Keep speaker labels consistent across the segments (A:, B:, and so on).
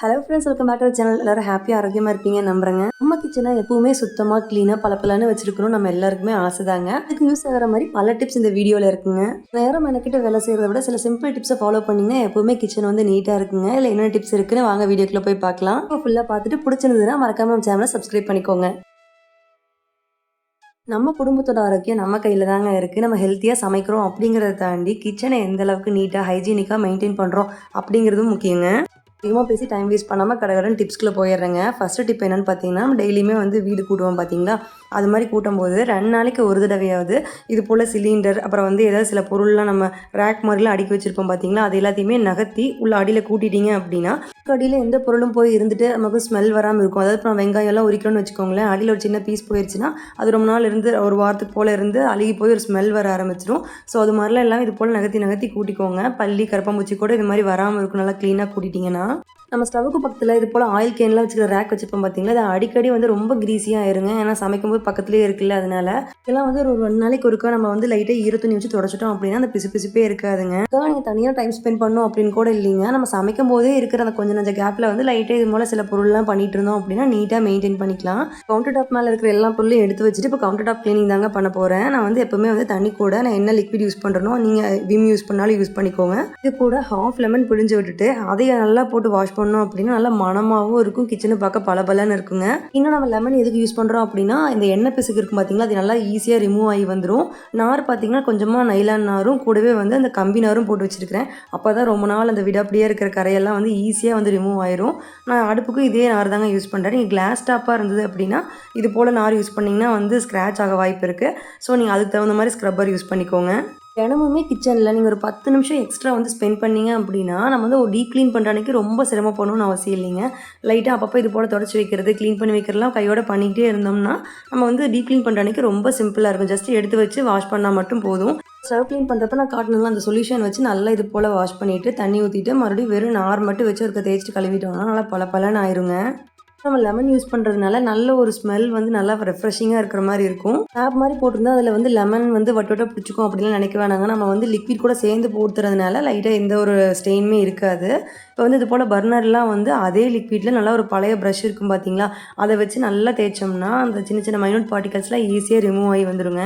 A: Hello friends welcome back to channel எல்லாரும் ஹாப்பியாக ஆரோக்கியமாக இருப்பீங்க நம்புறேங்க. நம்ம கிச்சனை எப்பவுமே சுத்தமாக க்ளீனாக பளபளன்னு வச்சிருக்கணும் நம்ம எல்லாருக்குமே ஆசை தாங்க அதுக்கு யூஸ் ஆகிற மாதிரி பல டிப்ஸ் இந்த வீடியோவில் இருக்குங்க. நேரம் எனக்கிட்ட வேலை செய்கிறத விட சில சிம்பிள் டிப்ஸை ஃபாலோ பண்ணிங்கன்னா எப்பவுமே கிச்சன் வந்து நீட்டாக இருக்குங்க. இல்லை என்ன டிப்ஸ் இருக்குன்னு வாங்க வீடியோக்குள்ளே போய் பார்க்கலாம். ஃபுல்லாக பார்த்துட்டு பிடிச்சிருந்ததுன்னா மறக்காம நம்ம சேனலை சப்ஸ்கிரைப் பண்ணிக்கோங்க. நம்ம குடும்பத்தோட ஆரோக்கியம் நம்ம கையில் தாங்க இருக்குது நம்ம ஹெல்த்தியாக சமைக்கிறோம் அப்படிங்கிறத தாண்டி கிச்சனை எந்த அளவுக்கு நீட்டாக ஹைஜீனிக்காக மெயின்டைன் பண்ணுறோம் அப்படிங்கிறதும் முக்கியங்க. அதிகமாக பேசி டைம் வேஸ்ட் பண்ணாமல் கடகடன் டிப்ஸ்க்குள்ளே போயிடுறேங்க. ஃபஸ்ட்டு டிப் என்னென்னு பார்த்தீங்கன்னா நம்ம டெய்லியுமே வந்து வீடு கூட்டுவோம் பார்த்தீங்களா அது மாதிரி கூட்டும்போது ரெண்டு நாளைக்கு ஒரு தடவையாவது இது போல் சிலிண்டர் அப்புறம் வந்து ஏதாவது சில பொருள்லாம் நம்ம ரேக் மாதிரிலாம் அடுக்கி வச்சுருப்போம் பார்த்தீங்களா அது எல்லாத்தையுமே நகர்த்தி உள்ள அடியில் கூட்டிட்டீங்க அப்படின்னா அடியில் எந்த பொருளும் போய் இருந்துட்டு நமக்கு ஸ்மெல் வராமல் இருக்கும். அதாவது இப்போ வெங்காயம் எல்லாம் உரிக்கணும்னு வச்சுக்கோங்களேன் அடியில் ஒரு சின்ன பீஸ் போயிடுச்சுன்னா அது ரொம்ப நாள் இருந்து ஒரு வாரத்துக்கு போல் இருந்து அழுகி போய் ஒரு ஸ்மெல் வர ஆரம்பிச்சிடும் ஸோ அது மாதிரிலாம் எல்லாம் இது போல் நகர்த்தி நகர்த்தி கூட்டிக்கோங்க. பள்ளி கரப்பாம்பூச்சி கூட இது மாதிரி வராமல் இருக்கும் நல்லா க்ளீனாக கூட்டிட்டிங்கன்னா நம்ம ஸ்டவ்வுக்கு பக்கத்தில் இது போல் ஆயில் கேன்லாம் வச்சுக்கிற ரேக் வச்சுருப்போம் பார்த்தீங்களா அது அடிக்கடி வந்து ரொம்ப கிரீஸியாக இருங்க ஏன்னா சமைக்கும்போது பக்கத்துலேயே இருக்குல்ல அதனால. இதெல்லாம் வந்து ஒரு ரெண்டு நாளைக்கு ஒருக்கா நம்ம வந்து லைட்டாக ஈர துணி வச்சு தொடச்சிட்டோம் அப்படின்னா அந்த பிசு பிசுப்பே இருக்காதுங்க. அதுக்காக நீங்கள் தனியாக டைம் ஸ்பெண்ட் பண்ணணும் அப்படின்னு கூட இல்லைங்க. நம்ம சமைக்கும் போதே இருக்கிற அந்த கொஞ்சம் நஞ்ச கேப்பில் வந்து லைட்டாக இது போல் சில பொருள்லாம் பண்ணிட்டு இருந்தோம் அப்படின்னா நீட்டாக மெயின்டைன் பண்ணிக்கலாம். கவுண்டர் டாப் மேலே இருக்கிற எல்லா பொருளையும் எடுத்து வச்சுட்டு இப்போ கவுண்டர் டாப் க்ளீனிங் தாங்க பண்ண போகிறேன் நான் வந்து எப்பவுமே வந்து தண்ணி கூட நான் என்ன லிக்விட் யூஸ் பண்ணுறனோ நீங்கள் விம் யூஸ் பண்ணாலும் யூஸ் பண்ணிக்கோங்க. இது கூட ஹாஃப் லெமன் பிழிஞ்சு விட்டுட்டு அதை நல்லா போட்டு வாஷ் பண்ணோம் அப்படின்னா நல்லா மணமாகவும் இருக்கும். கிச்சனு பார்க்க பளபளன்னு இருக்குங்க. இன்னும் நம்ம லெமன் எதுக்கு யூஸ் பண்ணுறோம் அப்படின்னா இந்த எண்ணெய் பிசுக்கு இருக்கும் பார்த்தீங்களா அது நல்லா ஈஸியாக ரிமூவ் ஆகி வந்துடும் நார் பார்த்தீங்கன்னா கொஞ்சமாக நைலான் நாரும் கூடவே வந்து அந்த கம்பி நாரும் போட்டு வச்சிருக்கிறேன். அப்போ தான் ரொம்ப நாள் அந்த விடாப்படியாக இருக்கிற கரையெல்லாம் வந்து ஈஸியாக வந்து ரிமூவ் ஆயிரும். நான் அடுப்புக்கும் இதே நார் தாங்க யூஸ் பண்ணுறேன் நீங்கள் கிளாஸ் டாப்பாக இருந்தது அப்படின்னா இது போல் நார் யூஸ் பண்ணிங்கன்னா வந்து ஸ்க்ராட்ச் ஆக வாய்ப்பு இருக்குது ஸோ நீங்கள் அதுக்கு தகுந்த மாதிரி ஸ்க்ரப்பர் யூஸ் பண்ணிக்கோங்க. தினமுமே கிச்சனில் நீங்கள் ஒரு பத்து நிமிஷம் எக்ஸ்ட்ரா வந்து ஸ்பெண்ட் பண்ணீங்க அப்படின்னா நம்ம வந்து ஒரு டீப் க்ளீன் பண்ணுற அன்றைக்கி ரொம்ப சிரமப்படணும்னு அவசியம் இல்லைங்க. லைட்டாக அப்பப்போ இது போல் தொடச்சி வைக்கிறது க்ளீன் பண்ணி வைக்கிறதுலாம் கையோட பண்ணிக்கிட்டே இருந்தோம்னா நம்ம வந்து டீப் க்ளீன் பண்ணுற அன்றைக்கி ரொம்ப சிம்பிளாக இருக்கும். ஜஸ்ட் எடுத்து வச்சு வாஷ் பண்ணால் மட்டும் போதும். ஸ்டவ் க்ளீன் பண்ணுறப்ப நான் காட்டினதுலாம் அந்த சொல்யூஷன் வச்சு நல்லா இது போல் வாஷ் பண்ணிவிட்டு தண்ணி ஊற்றிட்டு மறுபடியும் வெறும் நார் மட்டும் வச்சு இருக்க தேய்ச்சிட்டு கழுவிட்டோம்னா நல்லா பல பலன்னு ஆயிருங்க. நம்ம லெமன் யூஸ் பண்ணுறதுனால நல்ல ஒரு ஸ்மெல் வந்து நல்லா ரெஃப்ரெஷிங்காக இருக்கிற மாதிரி இருக்கும். டேப் மாதிரி போட்டிருந்தா அதில் வந்து லெமன் வந்து வட்டு பிடிச்சிக்கும் அப்படிலாம் நினைக்க வேணாங்க. நம்ம வந்து லிக்விட் கூட சேர்ந்து போட்டுறதுனால லைட்டாக எந்த ஒரு ஸ்டெயினுமே இருக்காது. இப்போ வந்து இது போல் பர்னர்லாம் வந்து அதே லிக்விடில் நல்லா ஒரு பழைய ப்ரஷ் இருக்கும் பார்த்தீங்களா அதை வச்சு நல்லா தேய்ச்சோம்னா அந்த சின்ன சின்ன மைனூட் பார்ட்டிகல்ஸ்லாம் ஈஸியாக ரிமூவ் ஆகி வந்துடுங்க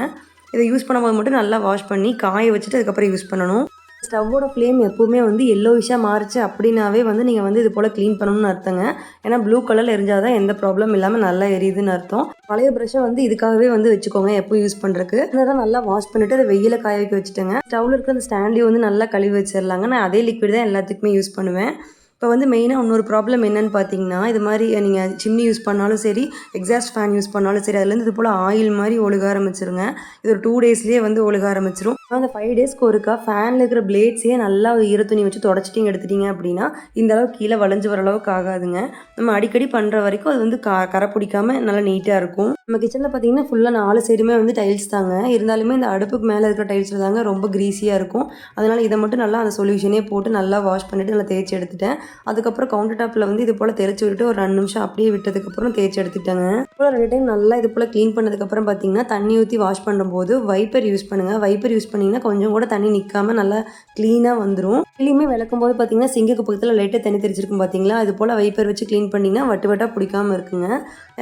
A: இதை யூஸ் பண்ணும்போது மட்டும் நல்லா வாஷ் பண்ணி காய வச்சுட்டு அதுக்கப்புறம் யூஸ் பண்ணணும். ஸ்டவ்வோட ஃப்ளேம் எப்போவுமே வந்து எல்லோவிஷாக மாறுச்சு அப்படின்னாவே வந்து நீங்கள் வந்து இது போல் க்ளீன் பண்ணணும்னு அர்த்தங்க. ஏன்னா ப்ளூ கலரில் எரிஞ்சால் தான் எந்த ப்ராப்ளம் இல்லாமல் நல்லா எரியுதுன்னு அர்த்தம். பழைய ப்ரஷ்ஷை வந்து இதுக்காகவே வந்து வச்சுக்கோங்க எப்போ யூஸ் பண்ணுறதுக்கு இதெல்லாம் நல்லா வாஷ் பண்ணிவிட்டு அதை வெயில காய வைக்க வச்சுட்டேங்க. ஸ்டவ்வில் இருக்கிற அந்த ஸ்டாண்டையும் வந்து நல்லா கழுவி வச்சிடலாங்க நான் அதே லிக்விட் தான் எல்லாத்துக்குமே யூஸ் பண்ணுவேன். இப்போ வந்து மெயினாக இன்னொரு ப்ராப்ளம் என்னன்னு பார்த்தீங்கன்னா இது மாதிரி நீங்கள் சிம்னி யூஸ் பண்ணாலும் சரி எக்ஸாஸ்ட் ஃபேன் யூஸ் பண்ணாலும் சரி அதுலேருந்து இது போல் ஆயில் மாதிரி ஒழுக ஆரம்பிச்சிருங்க. இது ஒரு டூ டேஸ்லேயே வந்து ஒழுக ஆரம்பிச்சிரும். அந்த ஃபைவ் டேஸ்க்கு ஒருக்கா ஃபேனில் இருக்கிற பிளேட்ஸே நல்லா ஈர துணி வச்சு தொடச்சிட்டிங்க எடுத்துட்டீங்க அப்படின்னா இந்த அளவுக்கு கீழே வளைஞ்சு வர அளவுக்கு ஆகாதுங்க. நம்ம அடிக்கடி பண்ணுற வரைக்கும் அது வந்து க கரை பிடிக்காம நல்லா நீட்டாக இருக்கும். நம்ம கிச்சனில் பார்த்தீங்கன்னா ஃபுல்லாக நாலு சைடுமே வந்து டைல்ஸ் தாங்க. இருந்தாலுமே இந்த அடுப்புக்கு மேலே இருக்கிற டைல்ஸில் தாங்க ரொம்ப க்ரீஸியாக இருக்கும். அதனால் இதை மட்டும் நல்லா அந்த சொல்யூஷனே போட்டு நல்லா வாஷ் பண்ணிவிட்டு நல்லா தேய்ச்சி எடுத்துட்டேன். அதுக்கப்புறம் கவுண்டர் டாப்பில் வந்து இது போல் தெரிச்சு விட்டு ஒரு ரெண்டு நிமிஷம் அப்படியே விட்டதுக்கப்புறம் தேய்ச்சி எடுத்துட்டாங்க. அப்புறம் ரெண்டு டைம் நல்லா இது போல் க்ளீன் பண்ணதுக்கப்புறம் பார்த்தீங்கன்னா தண்ணி ஊற்றி வாஷ் பண்ணும்போது வைப்பர் யூஸ் பண்ணுங்கள் வைப்பர் யூஸ் பண்ணி பண்ணிங்கன்னா கொஞ்சம் கூட தண்ணி நிற்காம நல்லா க்ளீனாக வந்துடும் டெய்லியுமே விளக்கும் போது பார்த்தீங்கன்னா சிங்குக்கு பக்கத்தில் லைட்டாக தண்ணி தெரிச்சிருக்கும் பார்த்தீங்களா அது போல் வைப்பர் வச்சு க்ளீன் பண்ணிங்கன்னா வட்டு வட்டாக பிடிக்காமல் இருக்குங்க.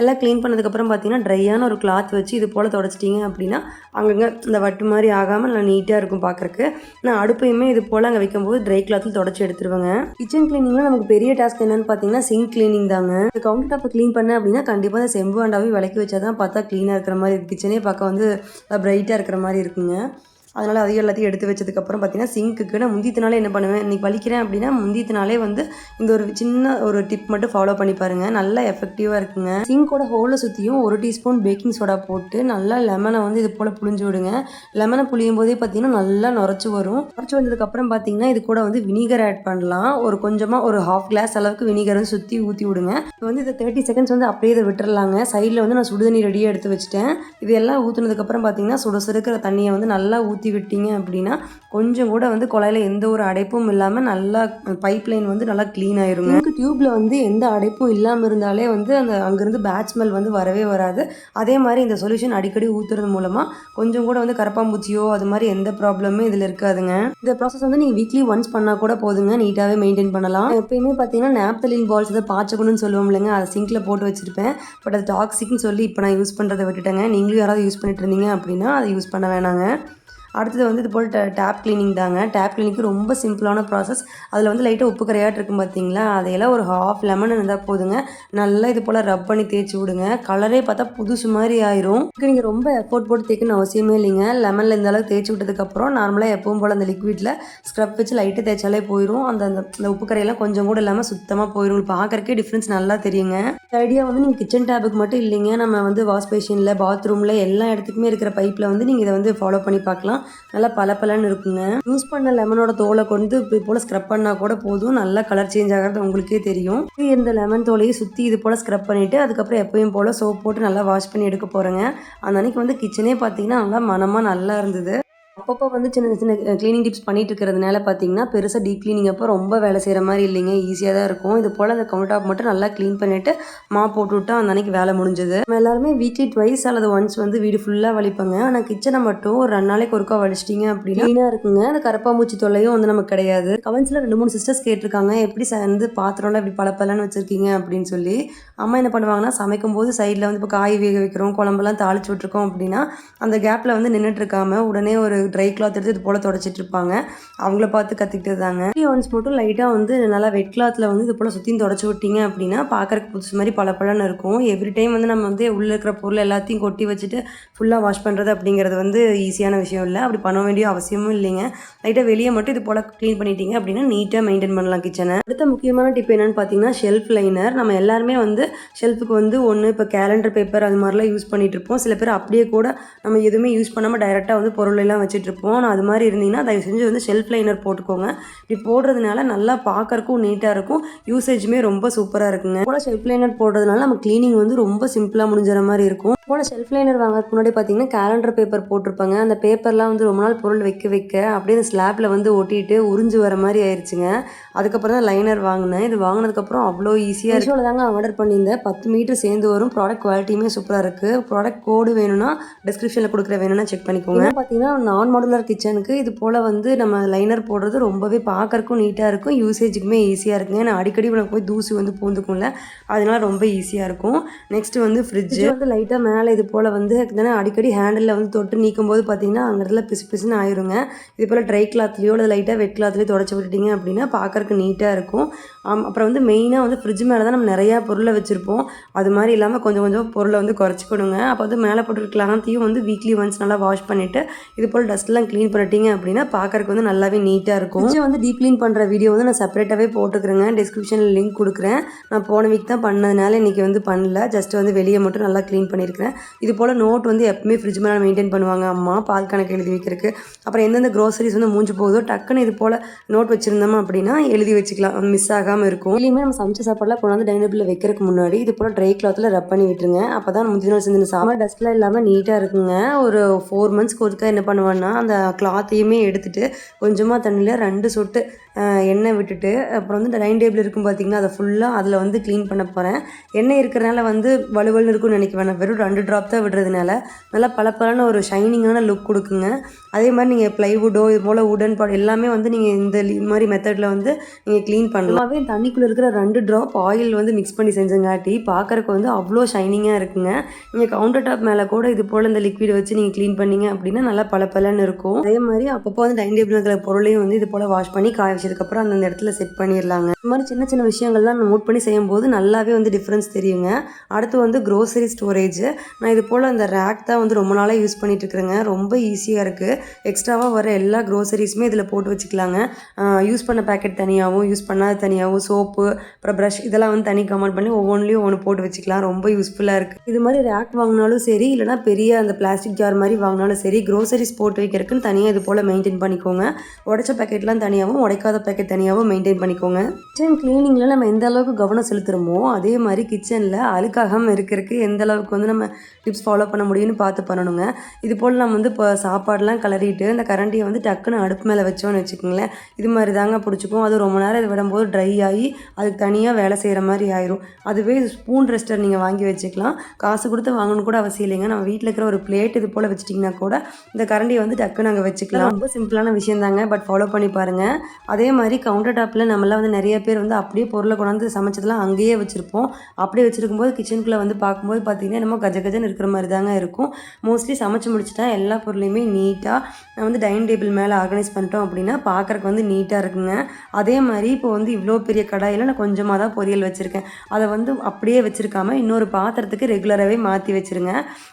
A: எல்லாம் க்ளீன் பண்ணதுக்கப்புறம் பார்த்தீங்கன்னா ட்ரையான ஒரு கிளாத் வச்சு இது போல் தொடச்சிட்டிங்க அப்படின்னா அங்கங்கே இந்த வட்டு மாதிரி ஆகாமல் நல்லா நீட்டாக இருக்கும் பார்க்குறக்கு நான் அடுப்பையுமே இது போல் அங்கே வைக்கும்போது ட்ரை கிளாத்தில் தொடச்சி எடுத்துருவேங்க. கிச்சன் க்ளீனிங்கில் நமக்கு பெரிய டாஸ்க் என்னென்னு பார்த்தீங்கன்னா சிங்க் க்ளீனிங் தாங்க. இந்த கவுண்டர் டாப்பை க்ளீன் பண்ண அப்படின்னா கண்டிப்பாக அந்த செம்பு அண்டாவே விளக்கி வச்சா தான் பார்த்தா க்ளீனாக இருக்கிற மாதிரி கிச்சனே பார்க்க வந்து பிரைட்டாக இருக்கிற மாதிரி இருக்குங்க. அதனால் அதையும் எல்லாத்தையும் எடுத்து வச்சதுக்கப்புறம் பார்த்தீங்கன்னா சிங்க்குக்கு நான் முந்தித்தினாலே என்ன பண்ணுவேன்? இன்றைக்கி வலிக்கிறேன் அப்படின்னா முந்தித்தினாலே வந்து இந்த ஒரு சின்ன ஒரு டிப் மட்டும் ஃபாலோ பண்ணி பாருங்கள் நல்லா எஃபெக்டிவாக இருக்குங்க. சிங்கோட ஹோலை சுற்றியும் ஒரு டீஸ்பூன் பேக்கிங் சோடா போட்டு நல்லா லெமனை வந்து இது போல் புழிஞ்சு விடுங்க. லெமனை புளியும் போதே பார்த்தீங்கன்னா நல்லா நுரைச்சி வரும். நுரைச்சி வந்ததுக்கப்புறம் பார்த்தீங்கன்னா இது கூட வந்து வினிகர் ஆட் பண்ணலாம். ஒரு கொஞ்சமாக ஒரு ஹாஃப் கிளாஸ் அளவுக்கு வினிகரை வந்து சுற்றி ஊற்றி விடுங்க. இப்போ வந்து இதை தேர்ட்டி செகண்ட்ஸ் வந்து அப்படியே இதை விட்டுறலாங்க. சைடில் வந்து நான் சுடுதண்ணி ரெடியாக எடுத்து வச்சுட்டேன். இது எல்லாம் ஊற்றுனதுக்கப்புறம் பார்த்தீங்கன்னா சுட சுடுக்கிற தண்ணியை வந்து நல்லா ஊற்றி ஊற்றி விட்டீங்க அப்படின்னா கொஞ்சம் கூட வந்து குழாயில் எந்த ஒரு அடைப்பும் இல்லாமல் நல்லா பைப் லைன் வந்து நல்லா க்ளீன் ஆயிருங்க. எனக்கு டியூப்பில் வந்து எந்த அடைப்பும் இல்லாமல் இருந்தாலே வந்து அந்த அங்கேருந்து பேட் ஸ்மெல் வந்து வரவே வராது. அதே மாதிரி இந்த சொல்யூஷன் அடிக்கடி ஊற்றுறது மூலமாக கொஞ்சம் கூட வந்து கரப்பாம்பூச்சியோ அது மாதிரி எந்த ப்ராப்ளமும் இதில் இருக்காதுங்க. இந்த ப்ராசஸ் வந்து நீங்கள் வீக்லி ஒன்ஸ் பண்ணால் கூட போதுங்க. நீட்டாகவே மெயின்டைன் பண்ணலாம். எப்பயுமே பார்த்தீங்கன்னா நேப்தலின் பால்ஸ் இதை பாய்ச்சக்கணும்னு சொல்லுவோம் இல்லைங்க. அதை சிங்கில் போட்டு வச்சுருப்பேன். பட் அது டாக்ஸிக்னு சொல்லி இப்போ நான் யூஸ் பண்ணுறதை விட்டுட்டேங்க. நீங்களும் யாராவது யூஸ் பண்ணிட்டு இருந்தீங்க அப்படின்னா அதை யூஸ் பண்ண வேணாங்க. அடுத்தது வந்து இது போல் டேப் கிளீனிங் தாங்க. டேப் கிளீனிங்க்கு ரொம்ப சிம்பிளான ப்ராசஸ் அதில் வந்து லைட்டாக உப்பு கரையாட்டு இருக்கும் பார்த்தீங்களா அதையெல்லாம் ஒரு ஹாஃப் லெமன் இருந்தால் போதுங்க. நல்லா இது போல் ரப் பண்ணி தேய்ச்சி விடுங்க. கலரே பார்த்தா புதுசு மாதிரி ஆயிரும். நீங்கள் ரொம்ப எஃபோர்ட் போட்டு தேய்க்கணும் அவசியமே இல்லைங்க. லெமனில் இந்த அளவுக்கு தேய்ச்சி விட்டதுக்கப்புறம் நார்மலாக எப்பவும் போல் அந்த லிக்விடில் ஸ்க்ரப் வச்சு லைட்டாக தேய்ச்சாலே போயிடும் அந்த அந்த உப்பு கரையெல்லாம் கொஞ்சம் கூட இல்லாமல் சுத்தமாக போயிடும் பார்க்கறக்கே டிஃப்ரென்ஸ் நல்லா தெரியுங்க. இந்த ஐடியா வந்து நீங்கள் கிச்சன் டேபுக்கு மட்டும் இல்லைங்க. நம்ம வந்து வாஷ் பேஷனில் பாத்ரூமில் எல்லா இடத்துக்குமே இருக்கிற பைப்பில் வந்து நீங்கள் இதை வந்து ஃபாலோ பண்ணி பார்க்கலாம். நல்லா பளபளன்னு இருக்குங்க. யூஸ் பண்ண லெமனோட தோலை கொண்டு இது போல் ஸ்க்ரப் பண்ணால் கூட போதும். நல்லா கலர் சேஞ்ச் ஆகிறது உங்களுக்கே தெரியும். இந்த லெமன் தோலையை சுற்றி இது போல் ஸ்க்ரப் பண்ணிவிட்டு அதுக்கப்புறம் எப்பயும் போல் சோப் போட்டு நல்லா வாஷ் பண்ணி எடுக்க போகிறேங்க அந்த அன்னைக்கு வந்து கிச்சனே பார்த்தீங்கன்னா நல்லா மனமாக நல்லா இருந்தது. அப்பப்போ வந்து சின்ன சின்ன க்ளீனிங் டிப்ஸ் பண்ணிட்டு இருக்கிறதுனால பார்த்தீங்கன்னா பெருசாக டீப் க்ளீனிங் அப்போ ரொம்ப வேலை செய்கிற மாதிரி இல்லைங்க. ஈஸியாக தான் இருக்கும். இது போல் அந்த கவுண்டர் டாப் மட்டும் நல்லா க்ளீன் பண்ணிவிட்டு மா போட்டு விட்டா அந்த அன்னைக்கு வேலை முடிஞ்சது. நம்ம எல்லாருமே வீக்லி ட்வைஸ் அல்லது ஒன்ஸ் வந்து வீடு ஃபுல்லாக வலிப்பாங்க. ஆனால் கிச்சனை மட்டும் ஒரு ரெண்டு நாளைக்கு ஒருக்கா வலிச்சிட்டிங்க அப்படின்னா க்ளீனாக இருக்குங்க. அந்த கரப்பாம்பூச்சி தொல்லையும் வந்து நமக்கு கிடையாது. கமெண்ட்ஸில் ரெண்டு மூணு சிஸ்டர்ஸ் கேட்டிருக்காங்க. எப்படி ச- வந்து பாத்திரம்லாம் இப்படி பழப்பெல்லாம் வச்சுருக்கீங்க அப்படின்னு சொல்லி. அம்மா என்ன பண்ணுவாங்கன்னா சமைக்கும் போது சைடில் வந்து இப்போ காய் வேக வைக்கிறோம் குழம்பெல்லாம் தாளிச்சு விட்ருக்கோம் அப்படின்னா அந்த கேப்பில் வந்து நின்றுட்டு இருக்காம உடனே ஒரு ட்ரை கிளாத் எடுத்து இது போல் தொடச்சிட்டு இருப்பாங்க அவங்கள பார்த்து கற்றுக்கிட்டு தாங்க ஒன்ஸ் மட்டும் லைட்டாக வந்து நல்லா வெட் கிளாத்தில் வந்து இது போல் சுற்றியும் தொடச்சி விட்டீங்க அப்படின்னா பார்க்கறக்கு புதுசு மாதிரி பளபளன்னு இருக்கும். எவ்ரி டைம் வந்து நம்ம வந்து உள்ளே இருக்கிற பொருள் எல்லாத்தையும் கொட்டி வச்சுட்டு ஃபுல்லாக வாஷ் பண்ணுறது அப்படிங்கிறது வந்து ஈஸியான விஷயம் இல்லை. அப்படி பண்ண வேண்டிய அவசியமும் இல்லைங்க. லைட்டாக வெளியே மட்டும் இது போல் க்ளீன் பண்ணிட்டீங்க அப்படின்னா நீட்டாக மெயின்டைன் பண்ணலாம் கிச்சனை அடுத்த முக்கியமான டிப் என்னன்னு பார்த்தீங்கன்னா ஷெல்ஃப் லைனர் நம்ம எல்லாருமே வந்து ஷெல்ஃபுக்கு வந்து ஒன்று இப்போ கேலண்டர் பேப்பர் அது மாதிரிலாம் யூஸ் பண்ணிட்டு இருப்போம். சில பேர் அப்படியே கூட நம்ம எதுவுமே யூஸ் பண்ணாமல் டைரெக்டாக வந்து பொருள் எல்லாம் வச்சுட்டு நான் அது மாதிரி இருந்தீங்கன்னா தயவு செஞ்சு வந்து ஷெல்ஃப் லைனர் போட்டுக்கோங்க. இப்படி போடுறதுனால நல்லா பார்க்கறக்கும் நீட்டாக இருக்கும். யூசேஜுமே ரொம்ப சூப்பராக இருக்குங்க. கூட ஷெல்ஃப் லைனர் போடுறதுனால நம்ம க்ளீனிங் வந்து ரொம்ப சிம்பிளாக முடிஞ்சிற மாதிரி இருக்கும். போல ஷெல்ஃப் லைனர் வாங்குறதுக்கு முன்னாடி பார்த்தீங்கன்னா கேலண்டர் பேப்பர் போட்டிருப்பாங்க. அந்த பேப்பர்லாம் வந்து ரொம்ப நாள் பொருள் வைக்க வைக்க அப்படியே அந்த ஸ்லாப்பில் வந்து ஒட்டிட்டு உறிஞ்சு வர மாதிரி ஆயிடுச்சுங்க அதுக்கப்புறம் தான் லைனர் வாங்கினேன். இது வாங்கினதுக்கப்புறம் அவ்வளோ ஈஸியாக இருக்கு. தாங்க ஆர்டர் பண்ணியிருந்தேன். பத்து மீட்டர் சேர்ந்து வரும். ப்ராடக்ட் குவாலிட்டியுமே சூப்பராக இருக்குது ப்ராடக்ட் கோடு வேணும்னா டிஸ்கிரிப்ஷனில் கொடுக்குற வேணும்னா செக் பண்ணிக்கோங்க. பார்த்தீங்கன்னா நான் மாடுலர் கிச்சனுக்கு இது போல் வந்து நம்ம லைனர் போடுறது ரொம்பவே பார்க்கறக்கும் நீட்டாக இருக்கும். யூசேஜுக்குமே ஈஸியாக இருக்குங்க. நான் அடிக்கடி உனக்கு போய் தூசி வந்து பூந்துக்கும்ல. அதனால ரொம்ப ஈஸியாக இருக்கும். நெக்ஸ்ட் வந்து ஃப்ரிட்ஜ் வந்து லைட்டாக அதனால் இது போல் வந்து தானே அடிக்கடி ஹேண்டிலில் வந்து தொட்டு நீக்கும் போது பார்த்தீங்கன்னா அங்கே இடத்துல பிசு பிசுன்னு ஆயிருங்க. இது போல் ட்ரை கிளாத்லேயோ இல்லை லைட்டாக வெட் கிளாத்லேயோ தொடச்சி விட்டுட்டிங்க அப்படின்னா பார்க்கறக்கு நீட்டாக இருக்கும். ஆம், அப்புறம் வந்து மெயினாக வந்து ஃப்ரிட்ஜ் மேலே தான் நம்ம நிறையா பொருளை வச்சுருப்போம். அது மாதிரி இல்லாமல் கொஞ்சம் கொஞ்சம் பொருளை வந்து குறைச்சிக்கணுங்க அப்போ வந்து மேலே போட்டுருக்கலாத்தையும் வந்து வீக்லி ஒன்ஸ் நல்லா வாஷ் பண்ணிவிட்டு இது போல் டஸ்ட்லாம் க்ளீன் பண்ணிட்டீங்க அப்படின்னா பார்க்கறக்கு வந்து நல்லாவே நீட்டாக இருக்கும். ஃப்ரிட்ஜை வந்து டீப் க்ளீன் பண்ணுற வீடியோ வந்து நான் செப்பரேட்டாகவே போட்டுக்கிறேங்க டிஸ்கிரிப்ஷனில் லிங்க் கொடுக்குறேன். நான் போன வீக் தான் பண்ணதுனால இன்றைக்கி வந்து பண்ணல. ஜஸ்ட் வந்து வெளியே மட்டும் நல்லா க்ளீன் பண்ணியிருக்கிறேன் இது போல் நோட் வந்து எப்பவுமே ஃப்ரிட்ஜ் மேலே மெயின்டைன் பண்ணுவாங்க. அம்மா பால் கணக்கு எழுதி வைக்கிறதுக்கு. அப்புறம் எந்தெந்த க்ரோசரிஸ் வந்து மூஞ்சி போகுதோ டக்குன்னு இது போல் நோட் வச்சுருந்தோம் அப்படின்னா எழுதி வச்சுக்கலாம். மிஸ் ஆகாமல் இருக்கும். இல்லையுமே நம்ம சமைச்ச சாப்பாடுலாம் கொண்டாந்து டைனிங் டேபிளில் வைக்கிறதுக்கு முன்னாடி இது போல் ட்ரை கிளாத்தில் ரப் பண்ணி விட்டுருங்க. அப்போ தான் முந்தின நாள் செஞ்சு சாம்பார் டஸ்ட்லாம் இல்லாமல் நீட்டாக இருக்குங்க. ஒரு ஃபோர் மந்த்ஸ்க்கு ஒருக்கா என்ன பண்ணுவேன்னா அந்த கிளாத்தையுமே எடுத்துட்டு கொஞ்சமாக தண்ணியில் ரெண்டு சொட்டு எண்ணெய் விட்டுட்டு அப்புறம் வந்து டைனிங் டேபிள் இருக்கும் பார்த்தீங்கன்னா அதை ஃபுல்லாக அதில் வந்து க்ளீன் பண்ண போகிறேன் எண்ணெய் இருக்கிறனால வந்து வலுவலுன்னு இருக்கும்னு நினைக்க வேணாம். வெறும் ரெண்டு ட்ராப் தான் விடுறதுனால நல்லா பளபளன்னு ஒரு ஷைனிங்கான லுக் கொடுக்குங்க. அதே மாதிரி நீங்கள் ப்ளைவுட்டோ இது போல் உடன் பாட் எல்லாமே வந்து நீங்கள் இந்த மாதிரி மெத்தடில் வந்து நீங்கள் க்ளீன் பண்ணலாமே. தண்ணிக்குள்ளே இருக்கிற ரெண்டு ட்ராப் ஆயில் வந்து மிக்ஸ் பண்ணி செஞ்சங்காட்டி பார்க்கறக்கு வந்து அவ்வளோ ஷைனிங்காக இருக்குங்க. நீங்கள் கவுண்டர் டாப் மேலே கூட இது போல் இந்த லிக்விட் வச்சு நீங்கள் க்ளீன் பண்ணீங்க அப்படின்னா நல்லா பளபளன்னு இருக்கும். அதே மாதிரி அப்பப்போ வந்து டைனிங் டேபிள் இருக்கிற பொருளையும் வந்து இது போல் வாஷ் பண்ணி காய வச்சதுக்கப்புறம் அந்தந்த இடத்துல செட் பண்ணிடலாங்க. இந்த மாதிரி சின்ன சின்ன விஷயங்கள்லாம் நம்ம நோட் பண்ணி செய்யும்போது நல்லாவே வந்து டிஃப்ரென்ஸ் தெரியுங்க. அடுத்து வந்து க்ரோசரி ஸ்டோரேஜ் நான் இது போல் அந்த ரேக் தான் வந்து ரொம்ப நாளாக யூஸ் பண்ணிகிட்டு இருக்கிறேங்க. ரொம்ப ஈஸியாக இருக்குது எக்ஸ்ட்ராவாக வர எல்லா க்ரோசரிஸுமே இதில் போட்டு வச்சுக்கலாங்க. யூஸ் பண்ண பேக்கெட் தனியாகவும் யூஸ் பண்ணாத தனியாகவும் சோப்பு அப்புறம் ப்ரஷ் இதெல்லாம் வந்து தனி கமெண்ட் பண்ணி ஒவ்வொன்றிலையும் ஒன்று போட்டு வச்சுக்கலாம். ரொம்ப யூஸ்ஃபுல்லாக இருக்குது இது மாதிரி ரேக் வாங்கினாலும் சரி இல்லைனா பெரிய அந்த பிளாஸ்டிக் ஜார் மாதிரி வாங்கினாலும் சரி க்ரோசரிஸ் போட்டு வைக்கிறதுக்குன்னு தனியாக இது போல் மெயின்டைன் பண்ணிக்கோங்க. உடச்ச பேக்கெட்லாம் தனியாகவும் உடைக்காத பேக்கெட் தனியாகவும் மெயின்டைன் பண்ணிக்கோங்க. கிச்சன் க்ளீனிங்கில் நம்ம எந்த அளவுக்கு கவனம் செலுத்துகிறோமோ அதே மாதிரி கிச்சனில் அழுக்காகாமல் இருக்கிறதுக்கு எந்த அளவுக்கு வந்து நம்ம டிப்ஸ் ஃபாலோ பண்ண முடியும்னு பார்த்து பண்ணணுங்க. இது போல் நம்ம வந்து இப்போ சாப்பாடெலாம் கிளறிட்டு இந்த கரண்டியை வந்து டக்குன்னு அடுப்பு மேலே வச்சோன்னு வச்சுக்கோங்களேன். இது மாதிரி தாங்க பிடிச்சிக்கும். அது ரொம்ப நேரம் இது விடும்போது ட்ரை ஆகி அதுக்கு தனியாக வேலை செய்கிற மாதிரி ஆயிரும். அதுவே ஸ்பூன் ரெஸ்டர் நீங்கள் வாங்கி வச்சுக்கலாம். காசு கொடுத்து வாங்கணும் கூட அவசியம் இல்லைங்க. நம்ம வீட்டில் இருக்கிற ஒரு பிளேட் இது போல் வச்சிட்டிங்கன்னா கூட இந்த கரண்டியை வந்து டக்குன்னு அங்கே வச்சுக்கலாம். ரொம்ப சிம்பிளான விஷயம் தாங்க பட் ஃபாலோ பண்ணி பாருங்கள் அதே மாதிரி கவுண்டர் டாப்பில் நம்மளாம் வந்து நிறைய பேர் வந்து அப்படியே பொருளை கொண்டாந்து சமைச்சதெல்லாம் அங்கேயே வச்சுருப்போம். அப்படியே வச்சுருக்கும்போது கிச்சனுக்குள்ளே வந்து பார்க்கும்போது பார்த்தீங்கன்னா நம்ம கஜ கஜன் இருக்கிற மாதிரி தாங்க இருக்கும். மோஸ்ட்லி சமைச்சு முடிச்சுட்டா எல்லா பொருளையுமே நீட்டாக வந்து டைனிங் டேபிள் மேலே ஆர்கனைஸ் பண்ணிட்டோம் அப்படின்னா பார்க்குறக்கு வந்து நீட்டாக இருக்குங்க. அதே மாதிரி இப்போ வந்து இவ்வளோ பெரிய கடாயில் நான் கொஞ்சமாக தான் பொரியல் வச்சுருக்கேன். அதை வந்து அப்படியே வச்சுருக்காம இன்னொரு பாத்திரத்துக்கு ரெகுலராகவே மாற்றி வச்சுருங்க.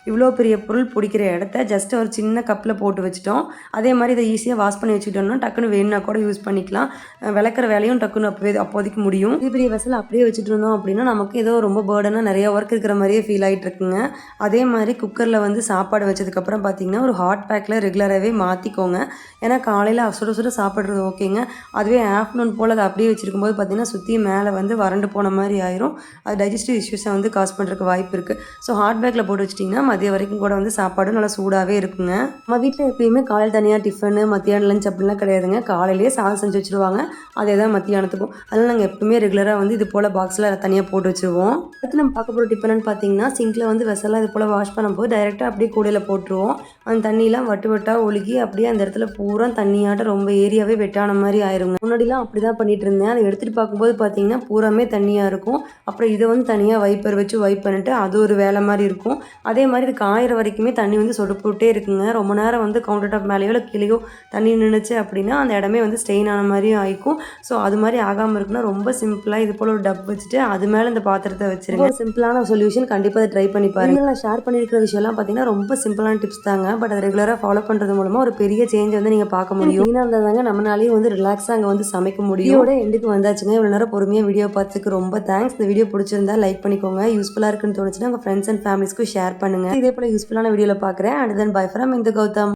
A: இவ்வளோ பெரிய பொருள் பிடிக்கிற இடத்த ஜஸ்ட் ஒரு சின்ன கப்பில் போட்டு வச்சுட்டோம். அதே மாதிரி இதை ஈஸியாக வாஷ் பண்ணி வச்சுக்கிட்டோம்னா டக்குன்னு வேணும்னா கூட யூஸ் பண்ணிக்கலாம். விளக்குற வேலையும் டக்குன்னு அப்போவே அப்போதைக்கு முடியும். பெரிய பெரிய வெசல் அப்படியே வச்சுட்டு இருந்தோம் அப்படின்னா நமக்கு ஏதோ ரொம்ப பேர்டனாக நிறைய ஒர்க் இருக்கிற மாதிரியே ஃபீல் ஆகிட்டு இருக்குங்க. அதே மாதிரி குக்கரில் வந்து சாப்பாடு வச்சதுக்கப்புறம் பார்த்தீங்கன்னா ஒரு ஹாட் பேக்கில் ரெகுலராகவே மாற்றிக்கோங்க ஏன்னா காலையில் சுட சுட சாப்பிட்றது ஓகேங்க அதுவே ஆஃப்டர்நூன் போல் அதை அப்படியே வச்சுருக்கும்போது பார்த்தீங்கன்னா சுற்றி மேலே வந்து வறண்டு போன மாதிரி ஆயிரும். அது டைஜஸ்டிவ் இஷ்யூஸை வந்து காஸ் பண்ணுறதுக்கு வாய்ப்பு இருக்குது ஸோ ஹாட் பேக்கில் போட்டு வச்சிட்டிங்கன்னா மதியம் வரைக்கும் கூட வந்து சாப்பாடும் நல்லா சூடாகவே இருக்குங்க. நம்ம வீட்டில் எப்பயுமே காலையில் தனியாக டிஃபனு மத்தியானம் லஞ்ச் அப்படிலாம் கிடையாதுங்க. காலையிலேயே சாதம் செஞ்சு வச்சுருவாங்க. அதே தான் மத்தியானத்துக்கும். அதனால் நாங்கள் எப்பவுமே ரெகுலராக வந்து இது போல் பாக்ஸில் தனியாக போட்டு வச்சுருவோம். அடுத்து நம்ம பார்க்க போகிற டிப் பார்த்தீங்கன்னா சிங்கில் வந்து வெசலாம் இது போல் வாஷ் பண்ணும்போது டைரெக்டாக அப்படியே கூடையில் போட்டுருவோம். அந்த தண்ணியெலாம் வட்டு வட்டாக ஒழுகி அப்படியே அந்த இடத்துல பூரா தண்ணியாட்ட ரொம்ப ஏரியாவே வெட்டான மாதிரி ஆயிருங்க. முன்னாடிலாம் அப்படி தான் பண்ணிட்டு இருந்தேன். அதை எடுத்துகிட்டு பார்க்கும்போது பார்த்தீங்கன்னா பூராமே தண்ணியாக இருக்கும். அப்புறம் இதை வந்து தனியாக வைப்பர் வச்சு வைப் பண்ணிட்டு அது ஒரு வேலை மாதிரி இருக்கும். அதே மாதிரி இது காயிற வரைக்குமே தண்ணி வந்து சொடுப்புட்டே இருக்குங்க. ரொம்ப நேரம் வந்து கவுண்டர் டாப் மேலேயோ இல்லை கீழேயோ தண்ணி நின்றுச்சு அப்படின்னா அந்த இடமே வந்து ஸ்டெயின் ஆன மாதிரியும் ஆயிக்கும். ஸோ அது மாதிரி ஆகாமல் இருக்குன்னா ரொம்ப சிம்பிளாக இது போல் ஒரு டப் வச்சுட்டு அது மேலே இந்த பாத்திரத்தை வச்சிருங்க. சிம்பிளான சொல்யூஷன் கண்டிப்பாக அதை ட்ரை பண்ணி பாருங்க. நான் ஷேர் பண்ணியிருக்கிற விஷயம்லாம் பார்த்தீங்கன்னா ரொம்ப சிம்பிளான டிப்ஸ் தாங்க. பட் அதை ரெகுலராக ஃபாலோ பண்ணுறது மூலமாக ஒரு பெரிய சேஞ்ச் வந்து நீங்கள் பார்க்க முடியும். க்ளீனாக இருந்தால் தாங்க நம்மளாலேயும் வந்து ரிலாக்ஸாக அங்கே வந்து சமைக்க முடியும். இதோட எண்டுக்கு வந்தாச்சுங்க. இவ்வளோ நேரம் பொறுமையாக வீடியோ பார்த்துக்கு ரொம்ப தேங்க்ஸ் இந்த வீடியோ பிடிச்சிருந்தா லைக் பண்ணிக்கோங்க. யூஸ்ஃபுல்லாக இருக்குன்னு தோணுச்சுன்னா உங்கள் ஃப்ரெண்ட்ஸ் அண்ட் ஃபேமிலிஸ்க்கு ஷேர் பண்ணுங்கள் இதே போல் யூஸ்ஃபுல்லான வீடியோவில் பார்க்குறேன். அண்ட் தென் பை ஃப்ரம் இந்த கௌதம்.